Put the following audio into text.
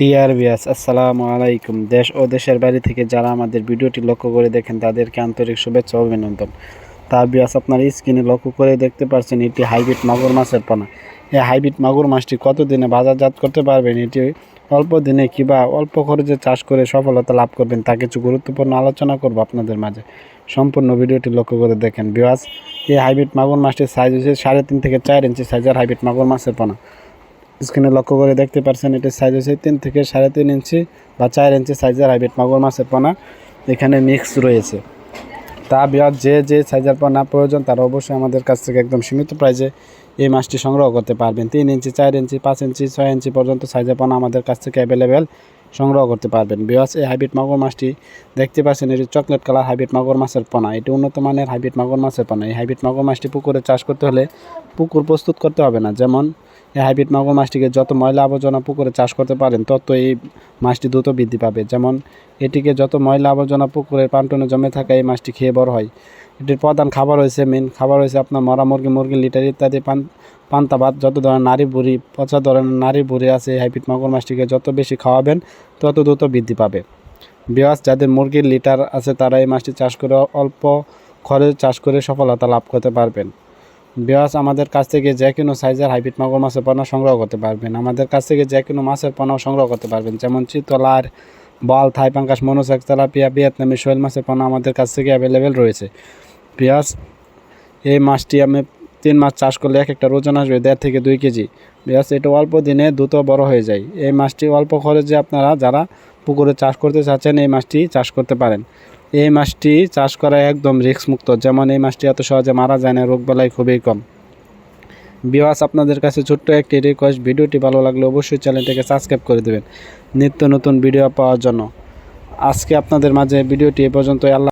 Deer বিয়াস আসসালামু আলাইকুম। দেশ ও দেশের বাইরে থেকে যারা আমাদের ভিডিওটি লক্ষ্য করে দেখেন, তাদেরকে আন্তরিক শুভেচ্ছা অভিনন্দন। তা বিয়াস আপনার স্ক্রিনে লক্ষ্য করে দেখতে পাচ্ছেন এটি হাইব্রিড মাগুর মাছের পোনা। এই হাইব্রিড মাগুর মাছটি কত দিনে বাজারজাত করতে পারবেন? এটি অল্প দিনে কিবা অল্প খরচে চাষ করে সফলতা লাভ করবেন, তা কিছু গুরুত্বপূর্ণ আলোচনা করব আপনাদের মাঝে। সম্পূর্ণ ভিডিওটি লক্ষ্য করে দেখেন। বিয়াস এই হাইব্রিড মাগুর মাছটির সাইজ হচ্ছে সাড়ে তিন থেকে চার ইঞ্চি সাইজের হাইব্রিড মাগুর মাছের পোনা। স্ক্রিনে লক্ষ্য করে দেখতে পাচ্ছেন এটির সাইজ হচ্ছে তিন থেকে সাড়ে তিন ইঞ্চি বা চার ইঞ্চি সাইজের হাইব্রিড মাগুর মাছের পোনা। এখানে মিক্স রয়েছে। তা বিয়ার যে যে সাইজের পোনা প্রয়োজন, তারা অবশ্যই আমাদের কাছ থেকে একদম সীমিত প্রাইজে এই মাছটি সংগ্রহ করতে পারবেন। তিন ইঞ্চি, চার ইঞ্চি, পাঁচ ইঞ্চি, ছয় ইঞ্চি পর্যন্ত সাইজের পোনা আমাদের কাছ থেকে অ্যাভেলেবেল সংগ্রহ করতে পারবেন। বিয়াস এই হাইব্রিড মাগুর মাছটি দেখতে পাচ্ছেন, এটি চকলেট কালার হাইব্রিড মাগুর মাছের পোনা। এটি উন্নত মানের হাইব্রিড মাগুর মাছের পোনা। এই হাইব্রিড মাগুর মাছটি পুকুরে চাষ করতে হলে পুকুর প্রস্তুত করতে হবে না। যেমন এই হাইব্রিড মাগুর মাছটিকে যত ময়লা আবর্জনা পুকুরে চাষ করতে পারেন তত এই মাছটি দ্রুত বৃদ্ধি পাবে। যেমন, এটিকে যত ময়লা আবর্জনা পুকুরের পান্টনে জমে থাকা এই মাছটি খেয়ে বড় হয়। এটির প্রধান খাবার হয়েছে মেন খাবার হয়েছে আপনার মরা মুরগি মুরগি লিটার ইত্যাদি, পান, পান্তা ভাত, যত ধরনের নারী বুড়ি, পচা ধরনের নারী বুড়ি আছে এই হাইব্রিড মাগুর মাছটিকে যত বেশি খাওয়াবেন, তত দ্রুত বৃদ্ধি পাবে। বিয়াস যাদের মুরগির লিটার আছে তারা এই মাছটি চাষ করে অল্প খরচে চাষ করে সফলতা লাভ করতে পারবেন। বিয়াস আমাদের কাছ থেকে যে কোনো সাইজের হাইব্রিড মাগুর মাছের পণ্য সংগ্রহ করতে পারবেন। আমাদের কাছ থেকে যে কোনো মাছের পণ্য সংগ্রহ করতে পারবেন। যেমন চিতলার, বল, থাই পাঙ্কাশ মনোসাক তেলাপিয়া ভিয়েতনামি শোয়েল মাছের পণ্য আমাদের কাছ থেকে অ্যাভেলেবেল রয়েছে। পিঁয়াজ এই মাছটি আমি তিন মাস চাষ করলে এক একটা ওজন আসবে দেড় থেকে দুই কেজি। পিঁয়াজ এটা অল্প দিনে দ্রুত বড় হয়ে যায়। এই মাছটি অল্প খরচে আপনারা যারা পুকুরে চাষ করতে চাচ্ছেন, এই মাছটি চাষ করতে পারেন। এই মাছটি চাষ করা একদম রিস্ক মুক্ত যেমন এই মাছটি এত সহজে মারা যায় না, রোগ বেলায় খুবই কম। বিওয়াস আপনাদের কাছে ছোট্ট একটি রিকোয়েস্ট ভিডিওটি ভালো লাগলে অবশ্যই চ্যানেলটিকে সাবস্ক্রাইব করে দেবেন। নিত্য নতুন ভিডিও পাওয়ার জন্য। আজকে আপনাদের মাঝে ভিডিওটি এ পর্যন্ত আল্লাহ